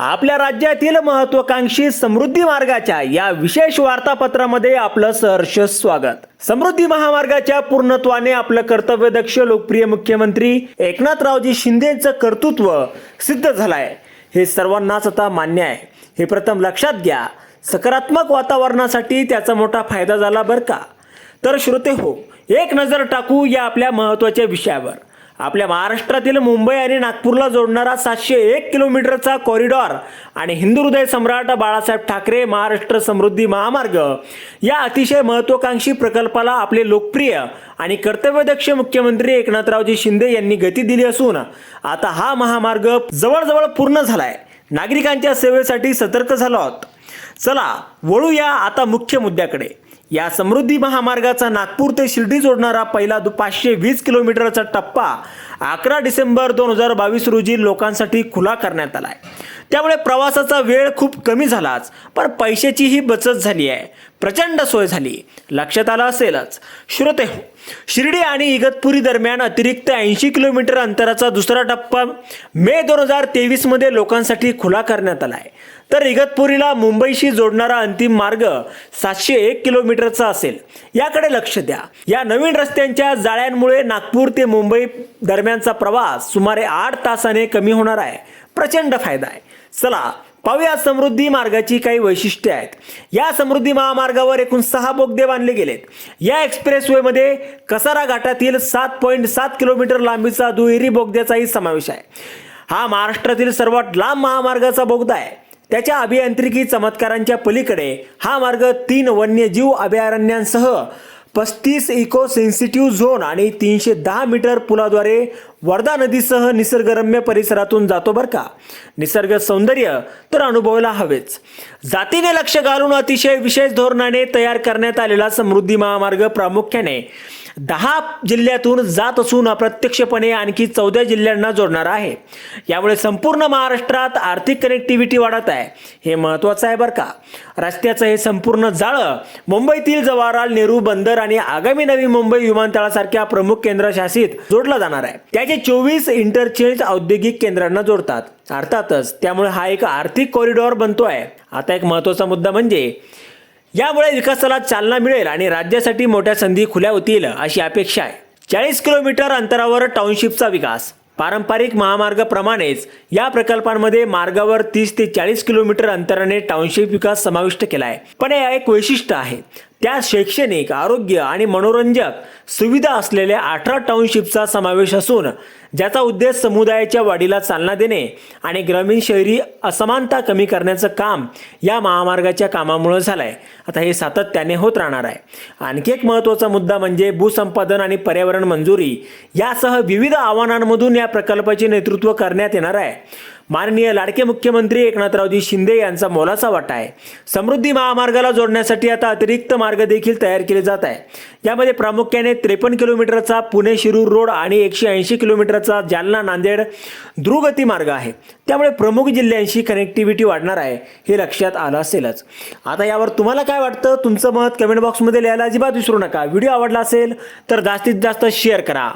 आपल्या राज्यातील महत्वाकांक्षी समृद्धी मार्गाच्या या विशेष वार्तापत्रामध्ये आपलं सहर्ष स्वागत. समृद्धी महामार्गाच्या पूर्णत्वाने आपलं कर्तव्यदक्ष लोकप्रिय मुख्यमंत्री एकनाथरावजी शिंदेचं कर्तृत्व सिद्ध झालंय. हे सर्वांनाच आता मान्य आहे. हे प्रथम लक्षात घ्या सकारात्मक वातावरणासाठी त्याचा मोठा फायदा झाला बरं का? तर श्रोते हो एक नजर टाकू या आपल्या महत्त्वाच्या विषयावर. आपल्या महाराष्ट्रातील मुंबई आणि नागपूरला जोडणारा सातशे एक किलोमीटरचा कॉरिडॉर आणि हिंदू हृदय सम्राट बाळासाहेब ठाकरे महाराष्ट्र समृद्धी महामार्ग. या अतिशय महत्त्वाकांक्षी प्रकल्पाला आपले लोकप्रिय आणि कर्तव्यदक्ष मुख्यमंत्री एकनाथरावजी शिंदे यांनी गती दिली असून आता हा महामार्ग जवळजवळ पूर्ण झालाय. नागरिकांच्या सेवेसाठी सतर्क झालो आहोत. चला वळूया आता मुख्य मुद्द्याकडे. या समृद्धी महामार्गाचा नागपूर ते शिर्डी जोडणारा पहिला पाचशे वीस किलोमीटरचा टप्पा अकरा डिसेंबर दोन हजार बावीस रोजी लोकांसाठी खुला करण्यात आला आहे त्यामुळे प्रवासाचा वेळ खूप कमी झालाच पण पैशाचीही बचत झाली आहे. प्रचंड सोय झाली. लक्षात आलं असेलच. श्रोते हो शिर्डी आणि इगतपुरी दरम्यान अतिरिक्त ऐंशी किलोमीटर अंतराचा दुसरा टप्पा मे दोन हजार तेवीसमध्ये लोकांसाठी खुला करण्यात आला आहे तर इगतपुरीला मुंबईशी जोडणारा अंतिम मार्ग सातशे एक किलोमीटरचा असेल. याकडे लक्ष द्या. या नवीन रस्त्यांच्या जाळ्यांमुळे नागपूर ते मुंबई दरम्यानचा प्रवास सुमारे आठ तासाने कमी होणार आहे. प्रचंड फायदा आहे. चला पाहूया समृद्धी मार्गाची काही वैशिष्ट्ये आहेत. या समृद्धी महामार्गावर एकूण सहा बोगदे बांधले गेलेत. या एक्सप्रेसवेमध्ये कसारा घाटातील सात पॉईंट सात किलोमीटर लांबीचा दुहेरी बोगद्याचाही समावेश आहे. हा महाराष्ट्रातील सर्वात लांब महामार्गाचा बोगदा आहे. त्याच्या अभियांत्रिकी चमत्कारांच्या पलीकडे हा मार्ग तीन वन्यजीव अभयारण्यांसह पस्तीस इको सेन्सिटिव्ह झोन आणि तीनशे दहा मीटर पुलाद्वारे वर्धा नदीसह निसर्गरम्य परिसरातून जातो बरं का? निसर्ग सौंदर्य तर अनुभवायला हवेच. जातीने लक्ष घालून अतिशय विशेष धोरणाने तयार करण्यात आलेला समृद्धी महामार्ग प्रामुख्याने दहा जिल्ह्यातून जात असून अप्रत्यक्षपणे आणखी चौदा जिल्ह्यांना जोडणार आहे. यामुळे संपूर्ण महाराष्ट्रात आर्थिक कनेक्टिव्हिटी वाढत आहे. हे महत्त्वाचं आहे बरं का. रस्त्याचं हे संपूर्ण जाळं मुंबईतील जवाहरलाल नेहरू बंदर आणि आगामी नवी मुंबई विमानतळासारख्या प्रमुख केंद्रशासित जोडलं जाणार आहे. त्याचे चोवीस इंटरचेंज औद्योगिक केंद्रांना जोडतात. अर्थातच त्यामुळे हा एक आर्थिक कॉरिडॉर बनतो आहे आता एक महत्त्वाचा मुद्दा म्हणजे यामुळे विकासाला चालना मिळेल आणि राज्यासाठी मोठ्या संधी खुल्या होतील अशी अपेक्षा आहे. चाळीस किलोमीटर अंतरावर टाउनशिपचा विकास. पारंपरिक महामार्गाप्रमाणेच या प्रकल्पांमध्ये मार्गावर तीस ते चाळीस किलोमीटर अंतराने टाउनशिप विकास समाविष्ट केला आहे पण हे एक वैशिष्ट्य आहे. त्या शैक्षणिक आरोग्य आणि मनोरंजक सुविधा असलेल्या अठरा टाउनशिपचा समावेश असून ज्याचा उद्देश समुदायाच्या वाढीला चालना देणे आणि ग्रामीण शहरी असमानता कमी करण्याचं काम या महामार्गाच्या कामामुळे झालं आहे आता हे सातत्याने होत राहणार आहे. आणखी एक महत्त्वाचा मुद्दा म्हणजे भूसंपादन आणि पर्यावरण मंजुरी. यासह विविध आव्हानांमधून या प्रकल्पाचे नेतृत्व करण्यात येणार आहे. माननीय लाडके मुख्यमंत्री एकनाथरावजी शिंदे यांचा मोलाचा वाटा आहे. समृद्धी महामार्गाला जोडण्यासाठी आता अतिरिक्त मार्ग देखील तयार केले जात आहे. यामध्ये प्रामुख्याने त्रेपन्न किलोमीटरचा पुणे शिरूर रोड आणि एकशे ऐंशी किलोमीटरचा जालना नांदेड द्रुगती मार्ग आहे. त्यामुळे प्रमुख जिल्ह्यांशी कनेक्टिव्हिटी वाढणार आहे हे लक्षात आलं असेलच. आता यावर तुम्हाला काय वाटतं? तुमचं मत कमेंट बॉक्समध्ये लिहायला अजिबात विसरू नका. व्हिडिओ आवडला असेल तर जास्तीत जास्त शेअर करा.